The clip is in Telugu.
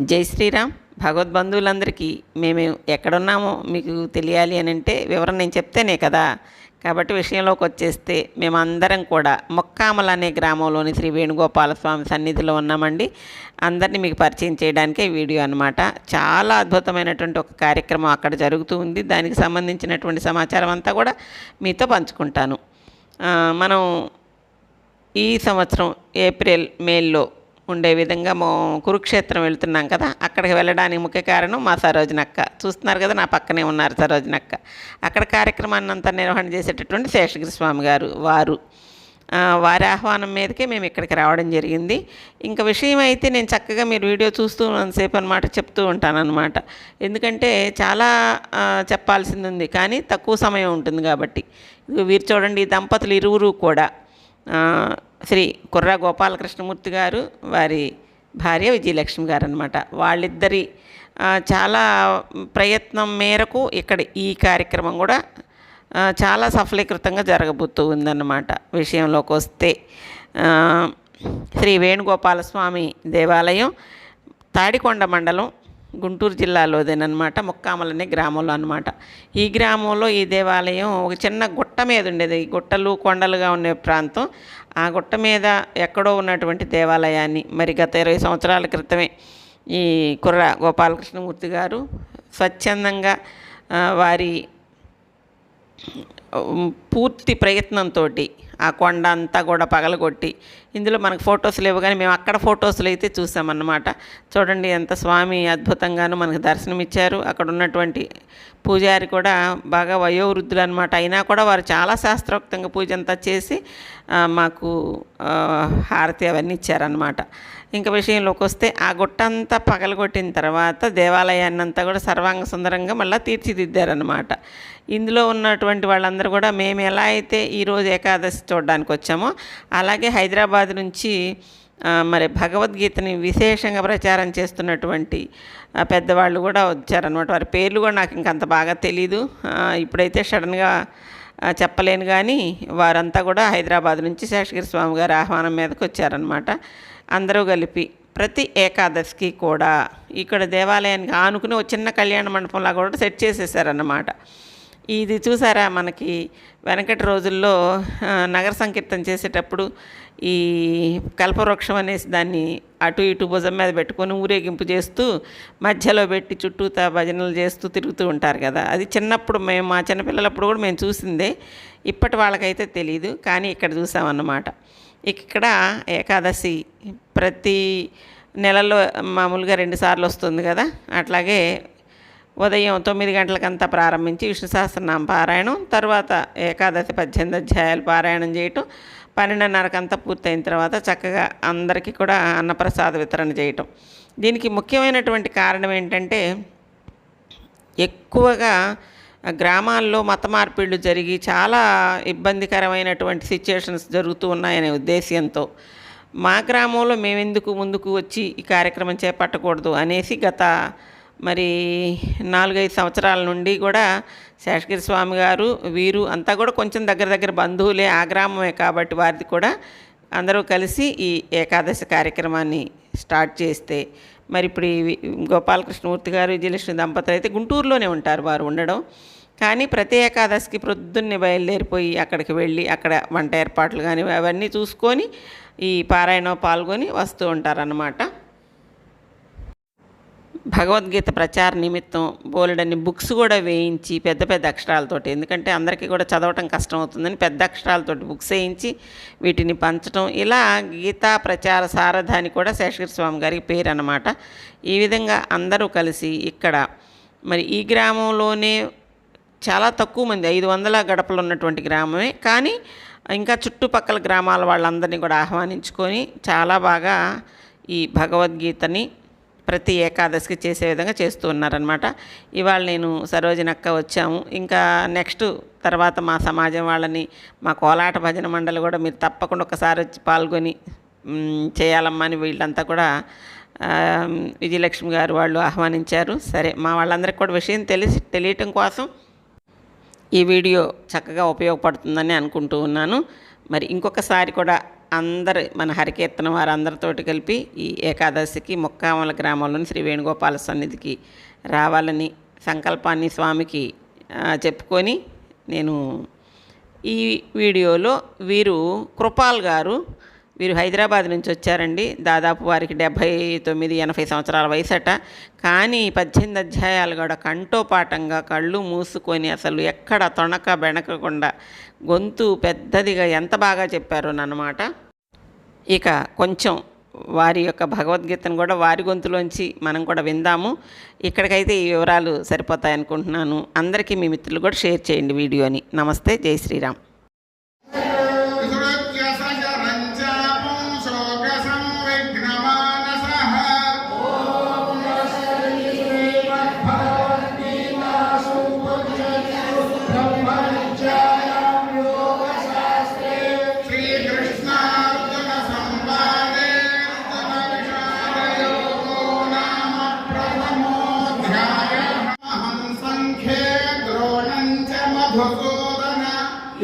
జై శ్రీరామ్. భగవద్బంధువులందరికీ మేము ఎక్కడున్నామో మీకు తెలియాలి అని అంటే వివరణ నేను చెప్తేనే కదా. కాబట్టి విషయంలోకి వచ్చేస్తే మేమందరం కూడా మొక్కామల అనే గ్రామంలోని శ్రీ వేణుగోపాల స్వామి సన్నిధిలో ఉన్నామండి. అందరినీ మీకు పరిచయం చేయడానికే వీడియో అనమాట చాలా అద్భుతమైనటువంటి ఒక కార్యక్రమం అక్కడ జరుగుతూ ఉంది. దానికి సంబంధించినటువంటి సమాచారం అంతా కూడా మీతో పంచుకుంటాను. మనం ఈ సంవత్సరం ఏప్రిల్ మేల్లో ఉండే విధంగా మో కురుక్షేత్రం వెళ్తున్నాం కదా అక్కడికి వెళ్ళడానికి ముఖ్య కారణం మా సరోజనక్క. చూస్తున్నారు కదా నా పక్కనే ఉన్నారు సరోజనక్క. అక్కడ కార్యక్రమాన్ని అంతా నిర్వహణ చేసేటటువంటి శేషగిరి స్వామి గారు వారు. వారి ఆహ్వానం మీదకే మేము ఇక్కడికి రావడం జరిగింది. ఇంకా విషయం అయితే నేను చక్కగా మీరు వీడియో చూస్తూ సేపు అనమాట చెప్తూ ఉంటాను అనమాట ఎందుకంటే చాలా చెప్పాల్సింది ఉంది కానీ తక్కువ సమయం ఉంటుంది కాబట్టి. వీరు చూడండి ఈ దంపతులు ఇరువురు కూడా. శ్రీ కుర్రా గోపాలకృష్ణమూర్తి గారు వారి భార్య విజయలక్ష్మి గారు అనమాట వాళ్ళిద్దరి చాలా ప్రయత్నం మేరకు ఇక్కడ ఈ కార్యక్రమం కూడా చాలా సఫలీకృతంగా జరగబోతూ ఉందన్నమాట. విషయంలోకి వస్తే శ్రీ వేణుగోపాలస్వామి దేవాలయం తాడికొండ మండలం గుంటూరు జిల్లాలోదేనమాట ముక్కామలనే గ్రామంలో అనమాట ఈ గ్రామంలో ఈ దేవాలయం ఒక చిన్న గుట్ట మీద ఉండేది. ఈ గుట్టలు కొండలుగా ఉండే ప్రాంతం. ఆ గుట్ట మీద ఎక్కడో ఉన్నటువంటి దేవాలయాన్ని మరి గత ఇరవై సంవత్సరాల క్రితమే ఈ కుర్ర గోపాలకృష్ణమూర్తి గారు స్వచ్ఛందంగా వారి పూర్తి ప్రయత్నంతో ఆ కొండ అంతా కూడా పగలగొట్టి ఇందులో మనకు ఫొటోస్ లేవు కానీ మేము అక్కడ ఫొటోస్లు అయితే చూసామన్నమాట. చూడండి ఎంత స్వామి అద్భుతంగాను మనకు దర్శనమిచ్చారు. అక్కడ ఉన్నటువంటి పూజారి కూడా బాగా వయోవృద్ధులు అనమాట అయినా కూడా వారు చాలా శాస్త్రోక్తంగా పూజ అంతా చేసి మాకు హారతి అవన్నీ ఇచ్చారనమాట ఇంకా విషయంలోకి వస్తే ఆ గుట్టంతా పగలగొట్టిన తర్వాత దేవాలయాన్ని అంతా కూడా సర్వాంగ సుందరంగా మళ్ళీ తీర్చిదిద్దారనమాట ఇందులో ఉన్నటువంటి వాళ్ళందరూ కూడా మేము ఎలా అయితే ఈరోజు ఏకాదశి చూడడానికి వచ్చామో అలాగే హైదరాబాద్ నుంచి మరి భగవద్గీతని విశేషంగా ప్రచారం చేస్తున్నటువంటి పెద్దవాళ్ళు కూడా వచ్చారనమాట వారి పేర్లు కూడా నాకు ఇంకంత బాగా తెలీదు. ఇప్పుడైతే సడన్గా చెప్పలేను కానీ వారంతా కూడా హైదరాబాద్ నుంచి శేషగిరి స్వామి గారి ఆహ్వానం మీదకి వచ్చారనమాట అందరూ కలిపి ప్రతి ఏకాదశికి కూడా ఇక్కడ దేవాలయానికి ఆనుకుని ఒక చిన్న కళ్యాణ మండపంలా కూడా సెట్ చేసేసారన్నమాట. ఇది చూసారా మనకి వెనకటి రోజుల్లో నగర సంకీర్తన చేసేటప్పుడు ఈ కల్పవృక్షం అనేసి దాన్ని అటు ఇటు భుజం మీద పెట్టుకొని ఊరేగింపు చేస్తూ మధ్యలో పెట్టి చుట్టూతా భజనలు చేస్తూ తిరుగుతూ ఉంటారు కదా. అది చిన్నప్పుడు మేము మా చిన్నపిల్లలప్పుడు కూడా మేము చూసిందే. ఇప్పటి వాళ్ళకైతే తెలియదు కానీ ఇక్కడ చూసామన్నమాట. ఇక్కడ ఏకాదశి ప్రతి నెలలో మామూలుగా రెండు సార్లు వస్తుంది కదా. అట్లాగే ఉదయం తొమ్మిది గంటలకంతా ప్రారంభించి విష్ణు సహస్రనామ పారాయణం తర్వాత ఏకాదశి పద్దెనిమిది అధ్యాయాలు పారాయణం చేయటం పన్నెండున్నరకంతా పూర్తయిన తర్వాత చక్కగా అందరికీ కూడా అన్నప్రసాద వితరణ చేయటం. దీనికి ముఖ్యమైనటువంటి కారణం ఏంటంటే ఎక్కువగా గ్రామాల్లో మత మార్పిళ్ళు జరిగి చాలా ఇబ్బందికరమైనటువంటి సిచ్యుయేషన్స్ జరుగుతూ ఉన్నాయనే ఉద్దేశ్యంతో మా గ్రామంలో మేమెందుకు ముందుకు వచ్చి ఈ కార్యక్రమం చేపట్టకూడదు అనేసి గత మరి నాలుగైదు సంవత్సరాల నుండి కూడా శేషగిరి స్వామి గారు వీరు అంతా కూడా కొంచెం దగ్గర దగ్గర బంధువులే ఆ గ్రామమే కాబట్టి వారిది కూడా అందరూ కలిసి ఈ ఏకాదశి కార్యక్రమాన్ని స్టార్ట్ చేస్తే మరి ఇప్పుడు ఈ గోపాలకృష్ణమూర్తి గారు విజయలక్ష్మి దంపతులు అయితే గుంటూరులోనే ఉంటారు వారు ఉండడం. కానీ ప్రతి ఏకాదశికి ప్రొద్దున్నే బయలుదేరిపోయి అక్కడికి వెళ్ళి అక్కడ వంట ఏర్పాట్లు కానీ అవన్నీ చూసుకొని ఈ పారాయణం పాల్గొని వస్తూ ఉంటారన్నమాట. భగవద్గీత ప్రచార నిమిత్తం బోలెడన్ని బుక్స్ కూడా వేయించి పెద్ద పెద్ద అక్షరాలతోటి ఎందుకంటే అందరికీ కూడా చదవటం కష్టం అవుతుందని పెద్ద అక్షరాలతోటి బుక్స్ వేయించి వీటిని పంచటం ఇలా గీతా ప్రచార సారథ అని కూడా శేషగిరి స్వామి గారికి పేరు అన్నమాట ఈ విధంగా అందరూ కలిసి ఇక్కడ మరి ఈ గ్రామంలోనే చాలా తక్కువ మంది ఐదు వందల గడపలు ఉన్నటువంటి గ్రామమే. కానీ ఇంకా చుట్టుపక్కల గ్రామాల వాళ్ళందరినీ కూడా ఆహ్వానించుకొని చాలా బాగా ఈ భగవద్గీతని ప్రతి ఏకాదశికి చేసే విధంగా చేస్తూ ఉన్నారనమాట ఇవాళ నేను సరోజనక్క వచ్చాము. ఇంకా నెక్స్ట్ తర్వాత మా సమాజం వాళ్ళని మా కోలాట భజన మండలి కూడా మీరు తప్పకుండా ఒకసారి వచ్చి పాల్గొని మ్, చేయాలమ్మా అని వీళ్ళంతా కూడా విజయలక్ష్మి గారు వాళ్ళు ఆహ్వానించారు. సరే మా వాళ్ళందరికీ కూడా విషయం తెలిసి తెలియటం కోసం ఈ వీడియో చక్కగా ఉపయోగపడుతుందని అనుకుంటూ ఉన్నాను. మరి ఇంకొకసారి కూడా అందరు మన హరికీర్తన వారు అందరితోటి కలిపి ఈ ఏకాదశికి ముక్కామల గ్రామంలోని శ్రీ వేణుగోపాల సన్నిధికి రావాలని సంకల్పాన్ని స్వామికి చెప్పుకొని నేను ఈ వీడియోలో వీరు కృపాల్ గారు వీరు హైదరాబాద్ నుంచి వచ్చారండి. దాదాపు వారికి డెబ్భై తొమ్మిది ఎనభై సంవత్సరాల వయసట. కానీ పద్దెనిమిది అధ్యాయాలు కూడా కంటోపాఠంగా కళ్ళు మూసుకొని అసలు ఎక్కడ తొణక బెణకకుండా గొంతు పెద్దదిగా ఎంత బాగా చెప్పారో అన్నమాట. ఇక కొంచెం వారి యొక్క భగవద్గీతను కూడా వారి గొంతులోంచి మనం కూడా విందాము. ఇక్కడికైతే ఈ వివరాలు సరిపోతాయి అనుకుంటున్నాను అందరికీ మీ మిత్రులు కూడా షేర్ చేయండి వీడియోని. నమస్తే జై శ్రీరామ్.